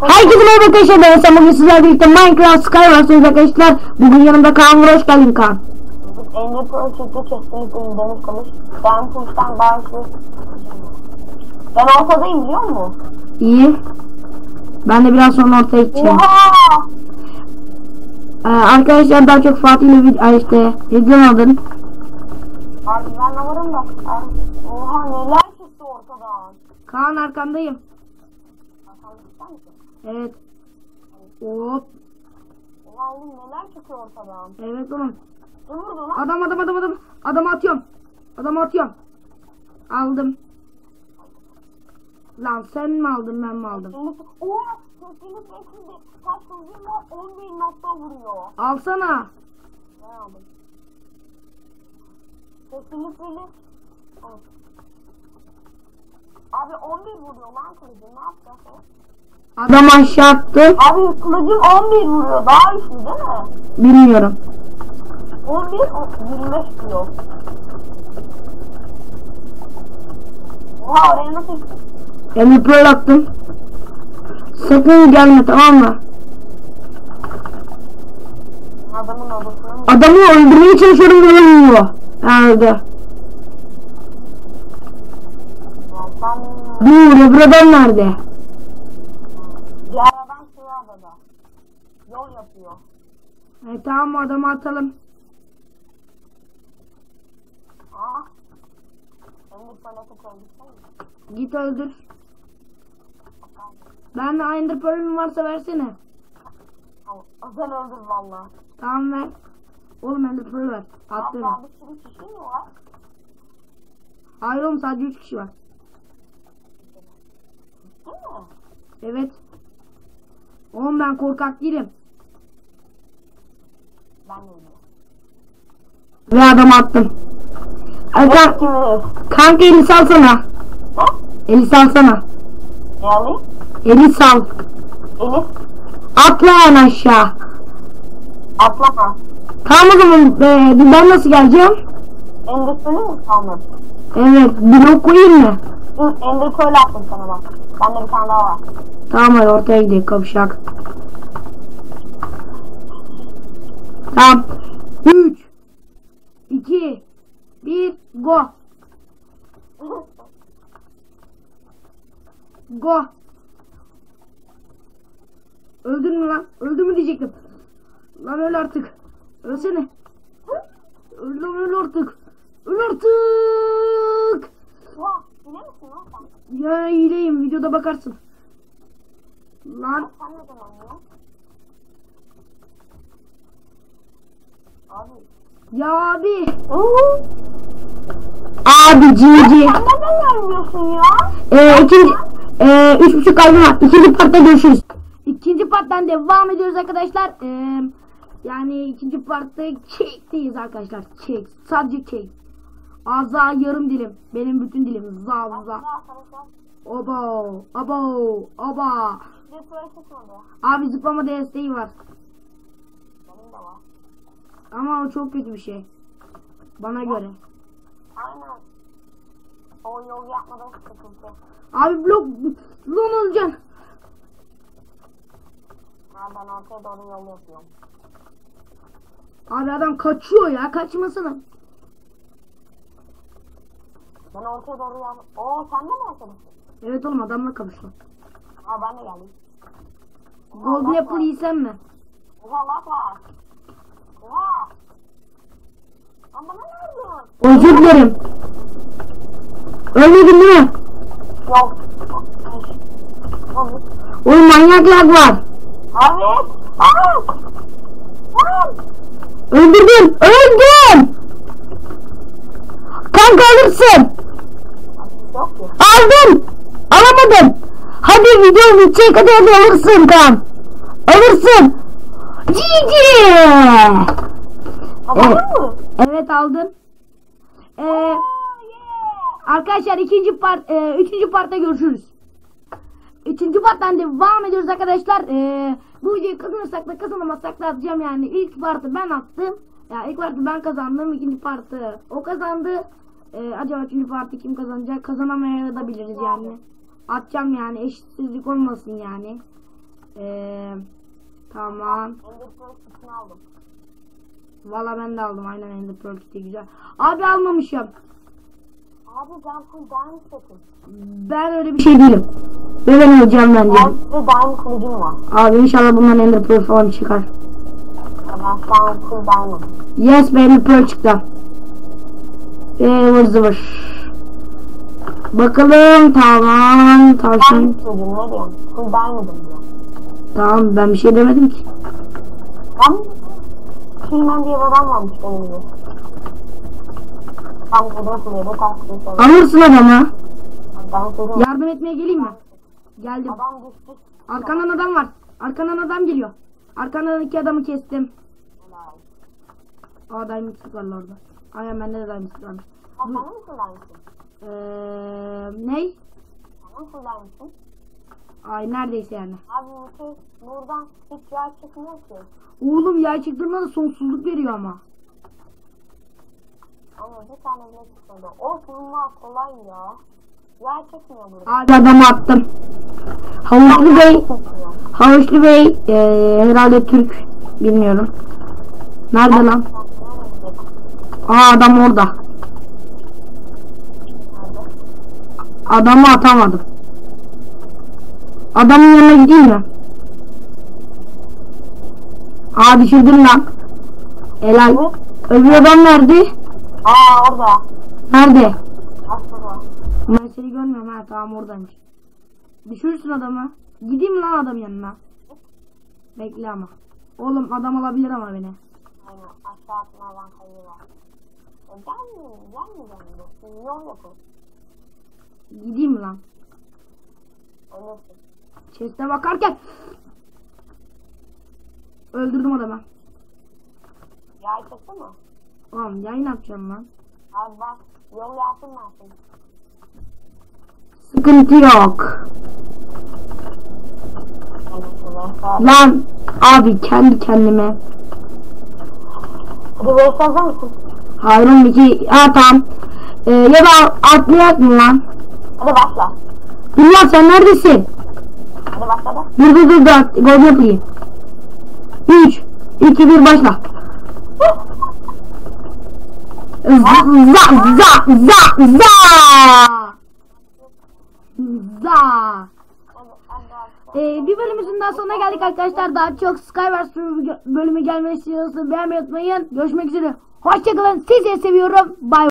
Herkese merhaba arkadaşlar ben Esen bugün sizlerle birlikte Minecraft Skywars'ınız arkadaşlar Bugün yanımda Kaan var hoş geldin Kaan Ender Pearl çıktı kesinlikle kılıç. Ben kılıçtan bağımsız. Ben ortadayım biliyor musun? İyi Ben de biraz sonra ortaya gideceğim ee, Arkadaşlar daha çok Fatih ile vid- ay işte video aldım Abi ben varım da. Oha neler çıktı ortadan. Kaan arkandayım ister misin? Evet Hop Oha oğlum neler çıkıyor ortadan. Evet oğlum Ne vurdu lan? Adam adam adam adam Adamı atıyorum Adamı atıyorum Aldım Lan sen mi aldın ben mi aldım oha! Sesini sesini kaç kılıcım var 10 bin nokta vuruyor. Alsana Ne aldım? Sesini sesini. Abi 11 vuruyor lan kılıcım ne yapacağız? Adam aşağı attı Abi kılıcım 11 vuruyor. Daha iyisi değil mi? Bilmiyorum 11 o- 25 diyor. Oha oraya nasıl Elimi böyle attım. Sakın gelme tamam mı? adamın odasına mı? Adamı öldürmeye çalışıyorum böyle vuruyor. Sen Dur öbür adam nerede? E, tamam adamı atalım. Aa. Git öldür. Ben de Ender Pearl'ün varsa versene. Sen öldür valla. Tamam ver. Oğlum Ender Pearl ver. Attım. Hatta bir sürü kişi mi var? Hayır oğlum sadece 3 kişi var. Değil mi? Evet. Oğlum ben korkak değilim. Ve adamı attım. Ay, kan- Kimi? kanka eli salsana. Ne? Eli salsana. Ne alayım? Eli sal. Elif Atla yani aşağı. atlama. Tamam o zaman e, ben nasıl geleceğim? Endüstrili mi sandın? Evet blok koyayım mı? Ender Pearl attım sana bak. Bende bir tane daha var. Tamam hadi ortaya gidelim kavşak. Tamam. 3 2 1 go. Go. Öldün mü lan? Öldü mü diyecektim. Lan öl artık. Ölsene. Öl lan öl artık. Öl artık. Ya iyileyim videoda bakarsın. Lan Sen ne zaman ya? Abi. ya abi. Uuu. Abi cici. Sen neden gelmiyorsun ya? Ee, ikinci, ee, üç buçuk kalbim var. İkinci partta görüşürüz. İkinci parttan devam ediyoruz arkadaşlar. Ee, yani ikinci partta kekteyiz arkadaşlar. Kek. Sadece kek. Aza yarım dilim. Benim bütün dilim. Za za. Obo. Abo. Oba. Abi zıplama desteği var. Benim de var. Ama o çok kötü bir şey. Bana göre. Aynen. O yol yapmadan sıkıntı. Abi blok. Lan olacaksın. Ha ben ortaya doğru yol yapıyorum. Abi adam kaçıyor ya. Kaçmasana. Ben ortaya doğru yol... Oo sen de mi arkadaşın? Evet oğlum adamla kapıştı. Ha ben de geldim. Golden Apple yiysen mi? Laf var. Oha. Lan? Özür dilerim. Ölmedin mi? Yok. Oğlum manyak lag var. Öldürdüm. Öldüm. Kanka alırsın. Aldım. Alamadım. Hadi video bitecek. Hadi hadi alırsın kan. Alırsın. Cici. Tamam Evet. mı? Evet aldın. Ee, yeah. arkadaşlar ikinci part, e, üçüncü partta görüşürüz. Üçüncü parttan devam ediyoruz arkadaşlar. Ee, bu videoyu kazanırsak da kazanamazsak da atacağım yani. İlk partı ben attım. Ya ilk partı ben kazandım. ikinci partı o kazandı. Ee, acaba üçüncü partı kim kazanacak? Kazanamayabiliriz yani. Atacağım yani eşitsizlik olmasın yani. Ee, tamam. Ender Pearl kitini aldım. Valla ben de aldım aynen Ender Pearl kiti güzel. Abi almamışım. Abi ben full diamond setim. Ben öyle bir şey değilim. Ve ben öleceğim bence. Ben size diamond kılıcım var. Abi inşallah bundan Ender Pearl falan çıkar. Ya Ben full diamond. Yes be Ender Pearl çıktı. Eee zıvır. Bakalım tamam tavşan. Diamond kılıcım ne diyorsun? Full diamond'ım diyor. Tamam ben bir şey demedim ki. Ben Killman diye bir adam varmış benim gibi. Tam kudret oluyor da ters bir şey. Alırsın adamı. Ben sözüm. Yardım etmeye geleyim mi? Geldim. Adam düştü. Arkandan adam var. Arkandan adam geliyor. Arkandan iki adamı kestim. Aa diamond stick var orada. Aynen bende de diamond stick varmış. Sen mi full diamond'sın? Eee ney? Sen diamond'sın? Ay neredeyse yani. Abi bu şey buradan hiç yağ çıkmıyor ki. Oğlum yay çıktığında da sonsuzluk veriyor ama. Ama bir tane bile çıkmadı. O bulma kolay ya. Yağ çekmiyor burada. Abi adamı attım. Havuçlu Bey. Havuçlu Bey eee, herhalde Türk. Bilmiyorum. Nerede lan? Aa adam orada. Adamı atamadım. Adamın yanına gideyim mi? Aa düşürdüm lan. Helal. Öbür adam nerede? Aa orada. Nerede? Aslında. Ben seni görmüyorum ha tamam oradaymış. Düşürürsün adamı. Gideyim lan adam yanına? Bekle ama. Oğlum adam alabilir ama beni. Aynen aşağı atma avantajı var. E, gelmiyor, gelmiyor bu. Yol yapın. Gideyim lan? Ölürsün. Chest'e bakarken öldürdüm adamı. Yağ çekti mi? Oğlum yayın yapacağım lan. Abi bak yol mı şimdi? Sıkıntı yok. Hadi Lan abi kendi kendime. Veys hazır mısın? Hayır oğlum iki. Ha tamam. Ee, ya da atlayak mı lan? Hadi başla. Lan sen neredesin? Hadi başla da. Dur dur dur dur. Gol yapayım. 3 2 1 başla. Za za za za za. Ee, bir bölümümüzün daha sonuna geldik arkadaşlar. Daha çok Skywars bölümü gelmesi istiyorsanız beğenmeyi unutmayın. Görüşmek üzere. Hoşçakalın. Sizi seviyorum. Bay